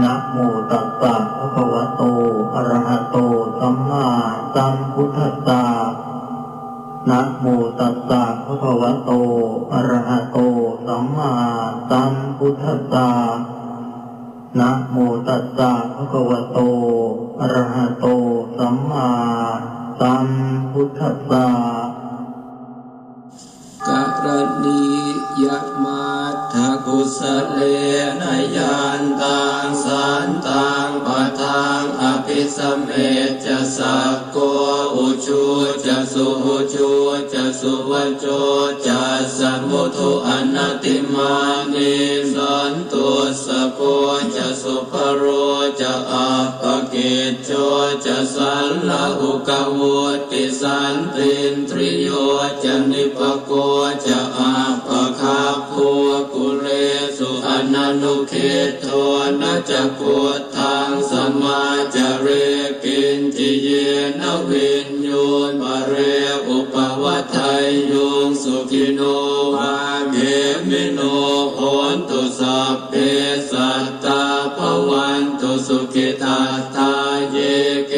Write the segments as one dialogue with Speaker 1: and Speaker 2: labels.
Speaker 1: นะโมตัสสะภะคะวะโต อะระหะโต สัมมาสัมพุทธัสสะนะโมตัสสะภะคะวะโต อะระหะโต สัมมาสัมพุทธัสสะนะโมตัสสะภะคะวะโต อะระหะโต สัมมาสัมพุทธัสสะ
Speaker 2: กรณียมาทากุสเลนยานตา เมจะสักโกอุชูจะสุอุชูจะสุวโจจะสัมมุทุอนติมานิสันตุสโกจะสุภโรจะอัปปกิจโจจะสัลลหุกวุติสันตินทริโยจะนิปโกจะอา นันุคิตโทนะจะกุทางสมาจเรกินจิเยนวินยูนบาเรอุปวัฏไทยยุงสุขิโนวาเกมิโนโหนตุสัพเพสัตตาภวันตุสุขิตาตาเยเก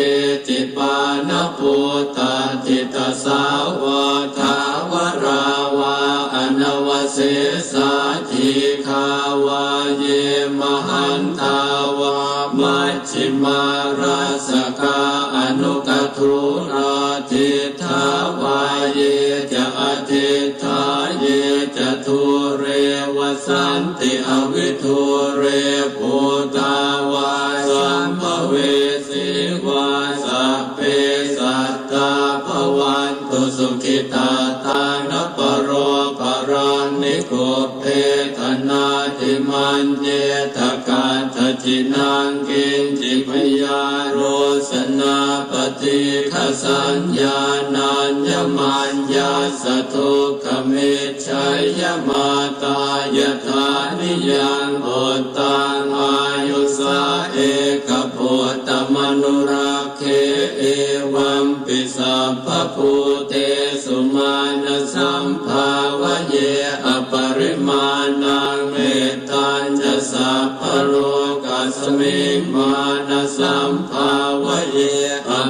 Speaker 2: วิทุเร นิโกเพธนาติมันเจตกาทจินังกินจิพยาโรสนาปฏิขสัญญานัญญมันยาสทุขมิชัยยมาตายธานิยังโอตา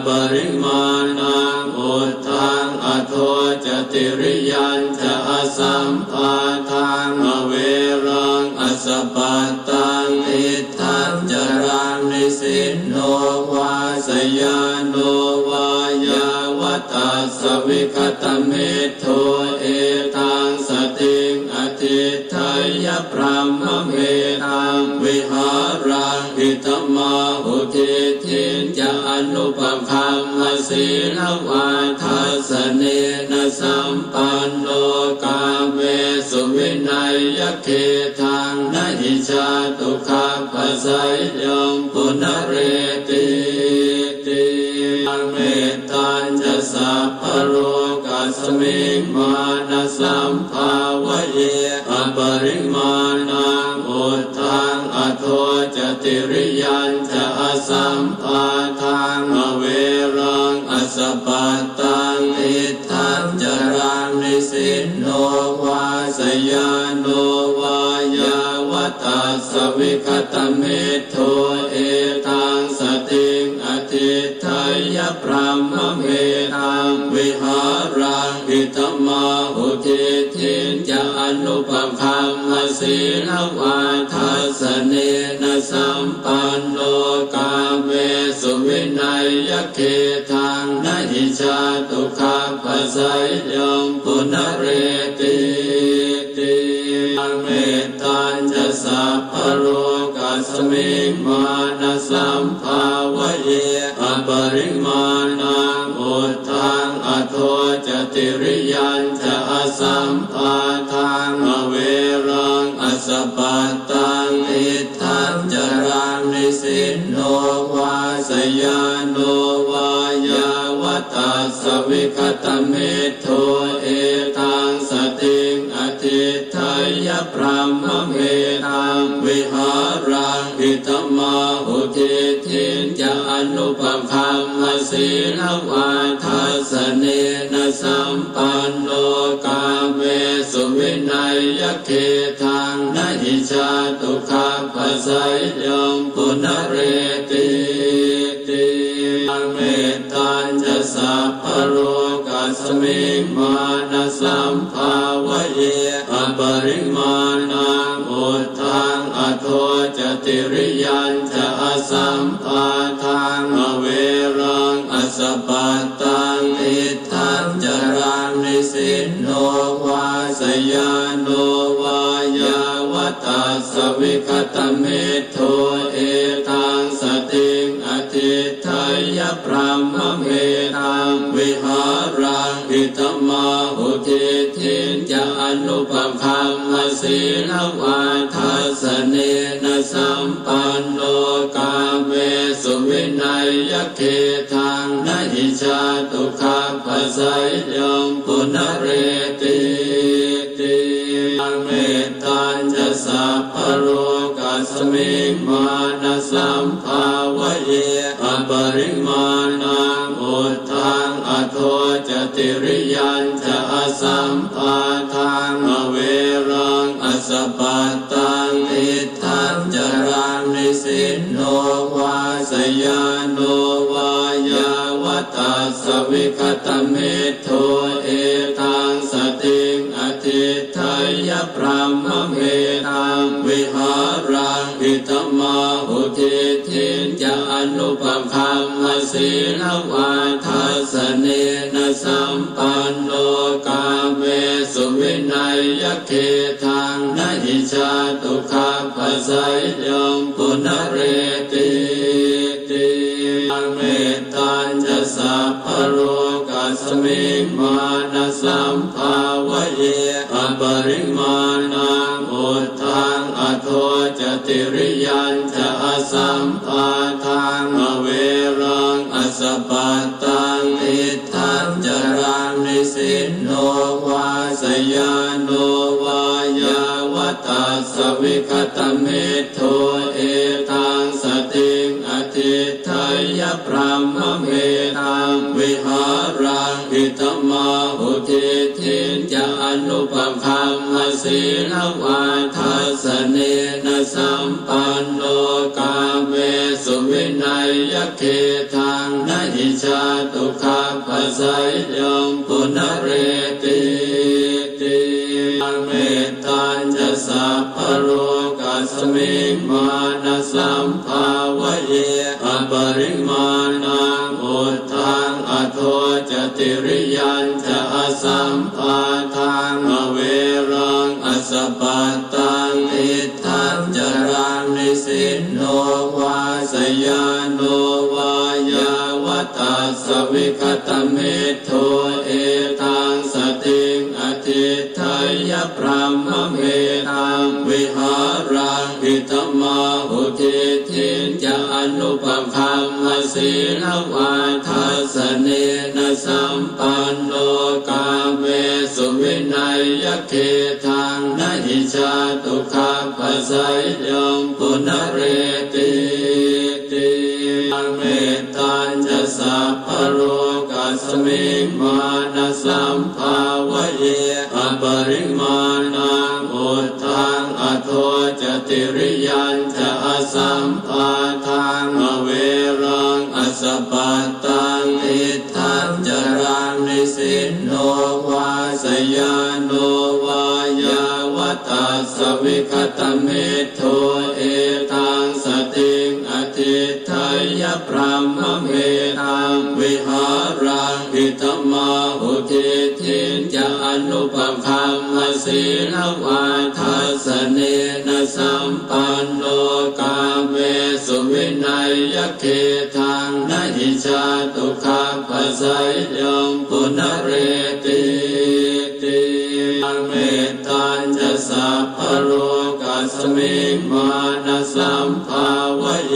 Speaker 2: ปริมาณังอุทธังอโทจติริยันจะอสัมปาทังอเวรังอสปัตตังอิทังจรังนิสินโนวาสยานโนวายาวตัสสวิคตเม สีลวาทัสเนนะสัมปันโนกาเมสุวินัยยเคทังนะหิชาตุขาปสัยยมปุณเรติติเมตัญจะสัพพโรกัสมิมานะสัมภาวะเยอปริมาณังอุทธังอโทจติริยันจะอสัมปาทังอเว ปัตตังอิทังจรังนิสิโนวาสยานโนวายาวตัสสวิคตเมโทเอตังสติงอธิทายพระมเมตังวิหารังอิตมาหุทิทินจะอนุปคัมมสีลวาทัสเนนสัมปันโนกา นัยยเกทังนะหิชาตุคาปสัยยมปุณเรติติเมตตัญจะสัพพโรกัสมิมา สินโนวาสยานโนวายาวตัสสวิคตเมโทเอตังสติงอธิทายพระมเมตังวิหารังอิตมาหุทิทินจะอนุปคัมมสีลวาทัสเนนสัมปันโนกาเมสุวินัยยเคท จะหิชาตุคาปัสสยยมปุณเรติติเมตตันจะสัพพโรกัสมิงมานะสัมภาวะเยอปริมาณังอุทังอโทจติริยันจะอสัมภา สวิคตเมโทเอตังสติงอธิทายพระมเมตังวิหารังอิตมาหุทิทินจะอนุปคัมมสีลวาทัสเนนสัมปันโนกาเมสุวินัยยเคทังนหิชาตุขับปัสสัยยังปุณเรติ โรกัสมิงมานะสัมภาวะเยอปริมาณังอุทธังอโทจติริยัญจะอสัมภาทังอเวรังอสปัตตังอิทังจรังนิสินโนวาสยานโนวายาวตัสสวิคต ยพระมเมตังวิหารังอิตมาหุทิทินจะอนุปคัมมสีลวาทัสเนนสัมปันโนกาเมสุวินัยยเคทังนหิชาตุขับปัสสัยยังปุณเรติ ปัตตังอิทังจรังนิสินโนวาสยานโนวายาวตัสสวิคตเมโทเอตังสติงอธิทายพระมเมตังวิหารังอิตมาหุทิทินจะอนุปคัมมสีลวาทัสเนนะสัมปันโนกาเมสุวินัยยเคทัง นะหิชาตุขับปัสสยยังปุณเรติติเมตตัญจะสัพพโรกัสมิงมานะสัมภาวะเยอปริมาณังอุทธังอโทจติริยัญจะอสัมภาทังอเวรังอสปปัตตังอิทังจรังนิสินโนวาสยานโนวา ตัสสวิคตเมโทเอตังสติงอธิทายพระมเมตังวิหารังอิตมาหุทิทินจะอนุปคัมมสีลวาทัสเนนะสัมปันโนกาเมสุวินัยยเคทังนะหิชาตุขับปัสยยังปุณเรติ มิมานะสัมภาวะเยอปริมาณังอุทธังอโทจติริยัญจะอสัมภาทังอเวรังอสปัตตังอิทังจรังนิสินโนวาสยานโนวายาวตัสสวิคตเมโทเอตังสติงอธิทายพระมเมตัง นุปคัมมสีลวาทัสเนนะสัมปันโนกาเมสุวินัยยเคทังนะหิชาตุขับปัสสัยยงปุณเรติติเมตตัญจะสัพพโรกัสมิมานะสัมภาวะเย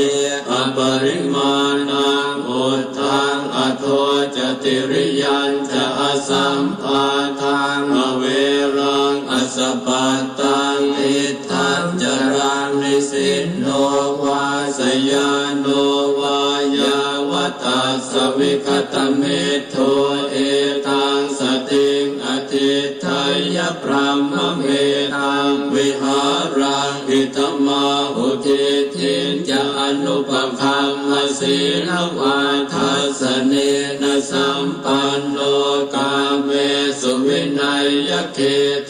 Speaker 2: อปริมาณังอุทังอโทจติริยัญ วิคตเมโทเอตังสติงอธิทายพระมเมตังวิหารังอิตมาหุทินจะอนุปคัมมศีลวาทัสเนนะสัมปันโนกาเมสุวินัยยเก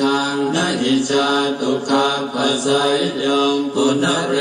Speaker 2: ทังนหิชาตุขาปัสยยมปุณเร